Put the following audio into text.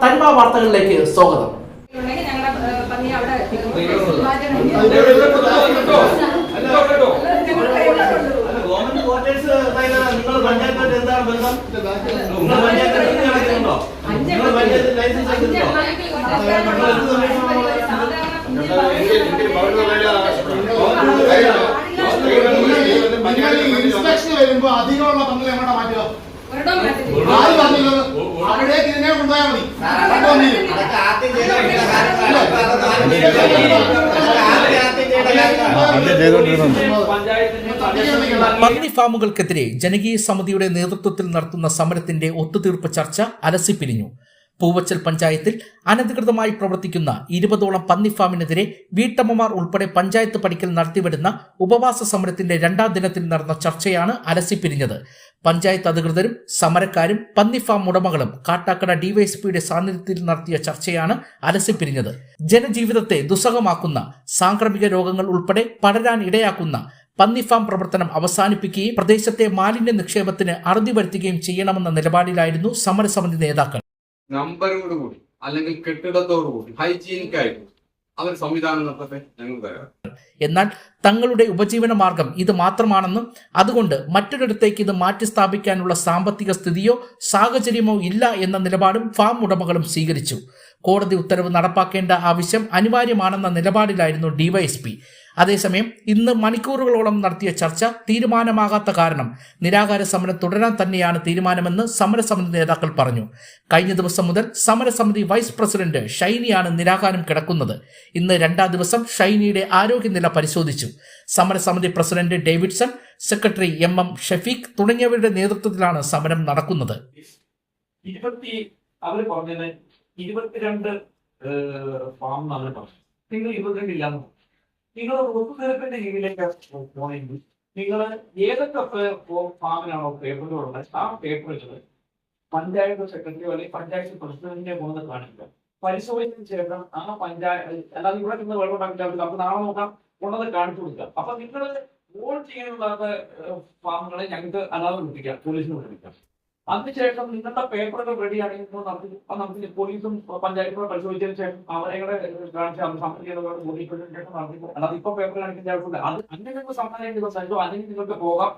തനിമ വാർത്തകളിലേക്ക് സ്വാഗതം ഉണ്ടെങ്കിൽ ഞങ്ങളുടെ ഇതിനെ കൊണ്ടുപോയാൽ മതി. പന്നി ഫാമുകൾക്കെതിരെ ജനകീയ സമിതിയുടെ നേതൃത്വത്തിൽ നടത്തുന്ന സമരത്തിന്റെ ഒത്തുതീർപ്പ് ചർച്ച അലസിപ്പിരിഞ്ഞു. പൂവച്ചൽ പഞ്ചായത്തിൽ അനധികൃതമായി പ്രവർത്തിക്കുന്ന ഇരുപതോളം പന്നി ഫാമിനെതിരെ വീട്ടമ്മമാർ ഉൾപ്പെടെ പഞ്ചായത്ത് പടിക്കൽ നടത്തിവരുന്ന ഉപവാസ സമരത്തിന്റെ രണ്ടാം ദിനത്തിൽ നടന്ന ചർച്ചയാണ് അലസിപ്പിരിഞ്ഞത് പഞ്ചായത്ത് അധികൃതരും സമരക്കാരും പന്നി ഫാം ഉടമകളും കാട്ടാക്കട ഡിവൈഎസ്പിയുടെ സാന്നിധ്യത്തിൽ നടത്തിയ ചർച്ചയാണ് അലസിപ്പിരിഞ്ഞത് ജനജീവിതത്തെ ദുസ്സഹമാക്കുന്ന സാംക്രമിക രോഗങ്ങൾ ഉൾപ്പെടെ പടരാൻ ഇടയാക്കുന്ന പന്നിഫാം പ്രവർത്തനം അവസാനിപ്പിക്കുകയും പ്രദേശത്തെ മാലിന്യ നിക്ഷേപത്തിന് അറുതി വരുത്തുകയും ചെയ്യണമെന്ന നിലപാടിലായിരുന്നു സമരസമിതി നേതാക്കൾ. നമ്പരോട് കൂടി അല്ലെങ്കിൽ കെട്ടിടത്തോടു കൂടി ഹൈജീനിക് ആയിട്ട് അവർ സംവിധാനം നടത്തട്ടെ ഞങ്ങൾ തരാം എന്നാൽ തങ്ങളുടെ ഉപജീവന മാർഗം ഇത് മാത്രമാണെന്നും അതുകൊണ്ട് മറ്റൊരിടത്തേക്ക് ഇത് മാറ്റി സ്ഥാപിക്കാനുള്ള സാമ്പത്തിക സ്ഥിതിയോ സാഹചര്യമോ ഇല്ല എന്ന നിലപാടും ഫാം ഉടമകളും സ്വീകരിച്ചു. കോടതി ഉത്തരവ് നടപ്പാക്കേണ്ട ആവശ്യം അനിവാര്യമാണെന്ന നിലപാടിലായിരുന്നു ഡിവൈഎസ്പി. അതേസമയം ഇന്ന് മണിക്കൂറുകളോളം നടത്തിയ ചർച്ച തീരുമാനമാകാത്ത കാരണം നിരാകാര സമരം തുടരാൻ തന്നെയാണ് തീരുമാനമെന്ന് സമരസമിതി നേതാക്കൾ പറഞ്ഞു. കഴിഞ്ഞ ദിവസം മുതൽ സമരസമിതി വൈസ് പ്രസിഡന്റ് ഷൈനിയാണ് നിരാകാരം കിടക്കുന്നത്. ഇന്ന് രണ്ടാം ദിവസം ഷൈനിയുടെ ആരോഗ്യനില പരിശോധിച്ചു. സമരസമിതി president Davidson secretary M M Shafeeq തുടങ്ങിയവരുടെ നേതൃത്വത്തിലാണ് സമരം നടക്കുന്നത്. അവർ ഇരുപത്തിരണ്ട് ഫാം എന്നാണ് പറഞ്ഞത്. നിങ്ങൾ ഇരുപത്തിരണ്ട് ഇല്ലാന്ന് പറഞ്ഞു. നിങ്ങൾ ഒത്തുതീർപ്പിന്റെ രീതിയിലേക്ക് പോണെങ്കിൽ നിങ്ങൾ ഏതൊക്കെ ഫാമിനാണോ പേപ്പറുകളുള്ളത് ആ പേപ്പറുകൾ പഞ്ചായത്ത് സെക്രട്ടറി അല്ലെങ്കിൽ പഞ്ചായത്ത് പ്രസിഡന്റിന്റെ മുന്നിൽ കാണിക്കുക. പരിശോധിച്ചതിന് ശേഷം ആ പഞ്ചായത്ത് അല്ലാതെ ഇവിടെ നിന്ന് വെള്ളം ഉണ്ടാക്കില്ല. നമുക്ക് നാളെ നോക്കാം. ഉള്ളത് കാണിച്ചു കൊടുക്കുക. അപ്പൊ നിങ്ങൾ ഓൾ ചെയ്യാനുള്ള ഫാമുകളെ ഞങ്ങൾക്ക് അല്ലാതെ വിളിപ്പിക്കാം. പോലീസിന് വിളിപ്പിക്കാം. അതിനുശേഷം നിങ്ങളുടെ പേപ്പറുകൾ റെഡി ആണെങ്കിൽ നമുക്ക് നമുക്ക് പോലീസും പഞ്ചായത്തും പരിശോധിച്ചതിന് ശേഷം അവരെ സമ്മതി അല്ലാതെ ഇപ്പൊ പേപ്പർ കാണിക്കേണ്ട ആവശ്യമില്ല അത് അങ്ങനെ നിങ്ങൾക്ക് സമ്മതം അല്ലെങ്കിൽ നിങ്ങൾക്ക് പോകാം.